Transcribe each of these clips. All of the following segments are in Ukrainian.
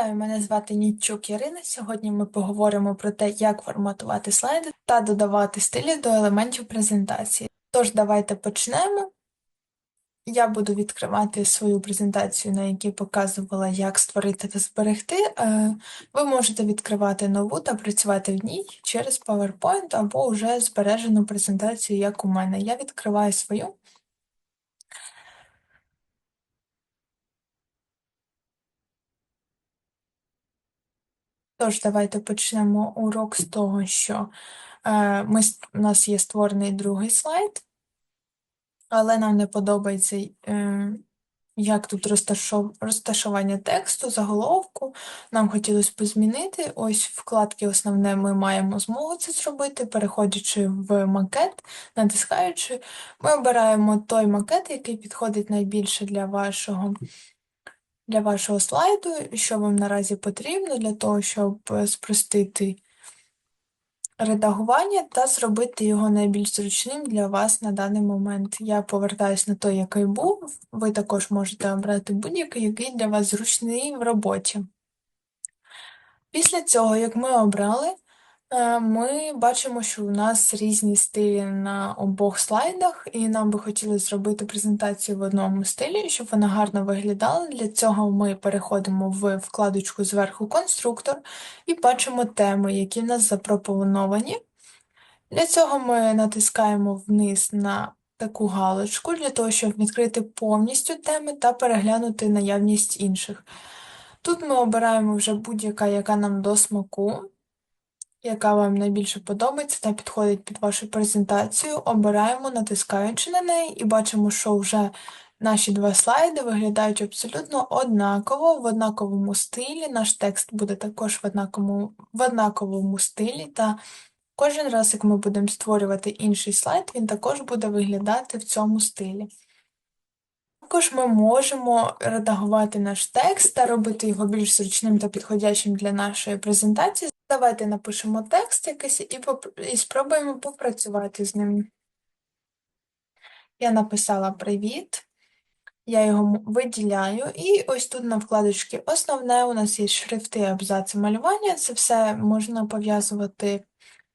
Вітаю, мене звати Нічук Ірина. Сьогодні ми поговоримо про те, як форматувати слайди та додавати стилі до елементів презентації. Тож, давайте почнемо. Я буду відкривати свою презентацію, на якій показувала, як створити та зберегти. Е, ви можете відкривати нову та працювати в ній через PowerPoint або вже збережену презентацію, як у мене. Я відкриваю свою. Тож, давайте почнемо урок з того, що е, ми, у нас є створений другий слайд, але нам не подобається, е, як тут розташов, розташування тексту, заголовку. Нам хотілося б змінити. Ось вкладки основне ми маємо змогу це зробити, переходячи в макет, натискаючи, ми обираємо той макет, який підходить найбільше для вашого для вашого слайду, що вам наразі потрібно для того, щоб е, спростити редагування та зробити його найбільш зручним для вас на даний момент. Я повертаюсь на той, який був. Ви також можете обрати будь-який, який для вас зручний в роботі. Після цього, як ми обрали, Е, ми бачимо, що у нас різні стилі на обох слайдах, і нам би хотілося зробити презентацію в одному стилі, щоб вона гарно виглядала. Для цього ми переходимо в вкладочку зверху конструктор і бачимо теми, які в нас запропоновані. Для цього ми натискаємо вниз на таку галочку, для того, щоб відкрити повністю теми та переглянути наявність інших. Тут ми обираємо вже будь-яка, яка нам до смаку яка вам найбільше подобається та підходить під вашу презентацію, обираємо, натискаючи на неї, і бачимо, що вже наші два слайди виглядають абсолютно однаково, в однаковому стилі. Наш текст буде також в однаковому, в однаковому стилі. та Кожен раз, як ми будемо створювати інший слайд, він також буде виглядати в цьому стилі. Також ми можемо редагувати наш текст та робити його більш зручним та підходящим для нашої презентації. Давайте напишемо текст якийсь і, і спробуємо попрацювати з ним. Я написала привіт, я його виділяю, і ось тут на вкладочці Основне у нас є шрифти, абзаци малювання. Це все можна пов'язувати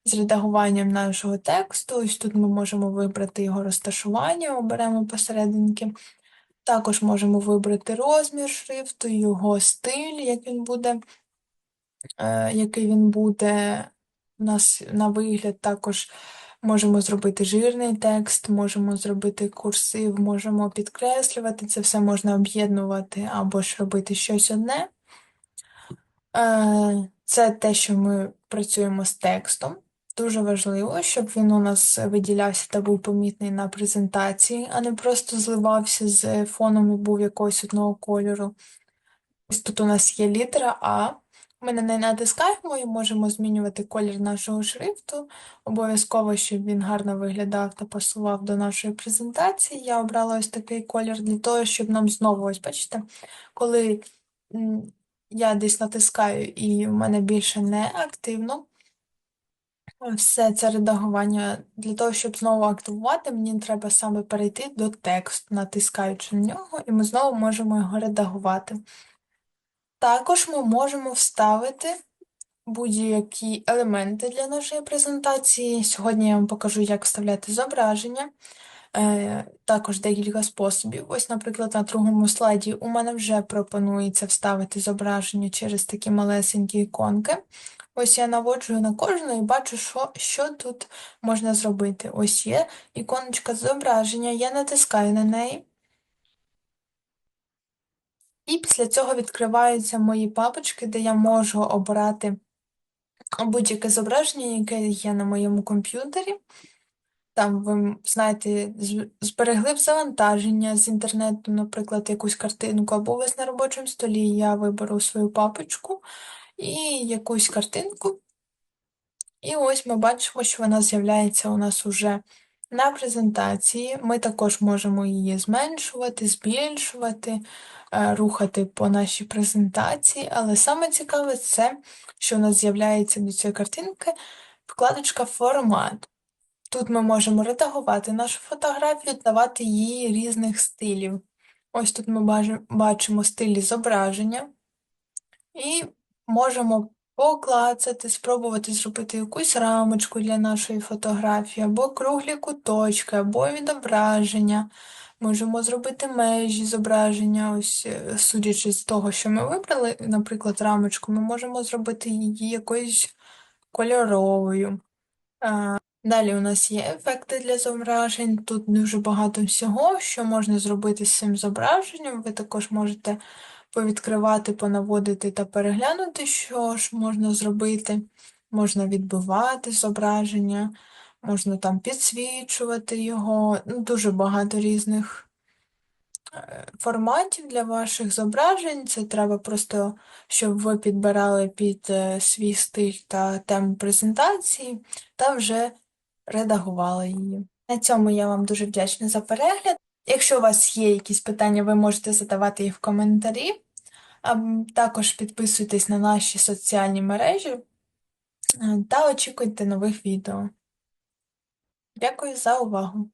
з редагуванням нашого тексту. Ось тут ми можемо вибрати його розташування, оберемо посерединки. Також можемо вибрати розмір шрифту, його стиль, як він буде, який він буде нас на вигляд. Також можемо зробити жирний текст, можемо зробити курсив, можемо підкреслювати. Це все можна об'єднувати або ж робити щось одне. Е, це те, що ми працюємо з текстом. Дуже важливо, щоб він у нас виділявся та був помітний на презентації, а не просто зливався з фоном і був якогось одного кольору. Тут у нас є літера А. Ми на неї натискаємо і можемо змінювати колір нашого шрифту. Обов'язково, щоб він гарно виглядав та пасував до нашої презентації. Я обрала ось такий колір для того, щоб нам знову, ось бачите, коли я десь натискаю і в мене більше не активно. Все це редагування. Для того, щоб знову активувати, мені треба саме перейти до тексту, натискаючи на нього, і ми знову можемо його редагувати. Також ми можемо вставити будь-які елементи для нашої презентації. Сьогодні я вам покажу, як вставляти зображення, е, також декілька способів. Ось, наприклад, на другому слайді у мене вже пропонується вставити зображення через такі малесенькі іконки. Ось я наводжу на кожну і бачу, що що тут можна зробити. Ось є іконочка зображення, я натискаю на неї. І після цього відкриваються мої папочки, де я можу обирати будь-яке зображення, яке є на моєму комп'ютері. Там, ви знаєте, зберегли в завантаження з інтернету, наприклад, якусь картинку, або у вас на робочому столі я виберу свою папочку і якусь картинку. І ось ми бачимо, що вона з'являється у нас уже на презентації. Ми також можемо її зменшувати, збільшувати, е, рухати по нашій презентації, але саме цікаве це, що у нас з'являється до цієї картинки вкладочка Формат. Тут ми можемо редагувати нашу фотографію, давати їй різних стилів. Ось тут ми бачимо стилі зображення. І можемо поклацати, спробувати зробити якусь рамочку для нашої фотографії, або круглі куточки, або відображення. Можемо зробити межі зображення, ось е, судячи з того, що ми вибрали, наприклад, рамочку, ми можемо зробити її якоюсь кольоровою. Далі у нас є ефекти для зображень. Тут дуже багато всього, що можна зробити з цим зображенням. Ви також можете повідкривати, понаводити та переглянути, що ж можна зробити. Можна відбивати зображення, можна там підсвічувати його. Ну, Дуже багато різних е, форматів для ваших зображень. Це треба просто, щоб ви підбирали під е, свій стиль та тему презентації, та вже редагували її. На цьому я вам дуже вдячна за перегляд. Якщо у вас є якісь питання, ви можете задавати їх в коментарі. Також підписуйтесь на наші соціальні мережі е, та очікуйте нових відео. Дякую за увагу!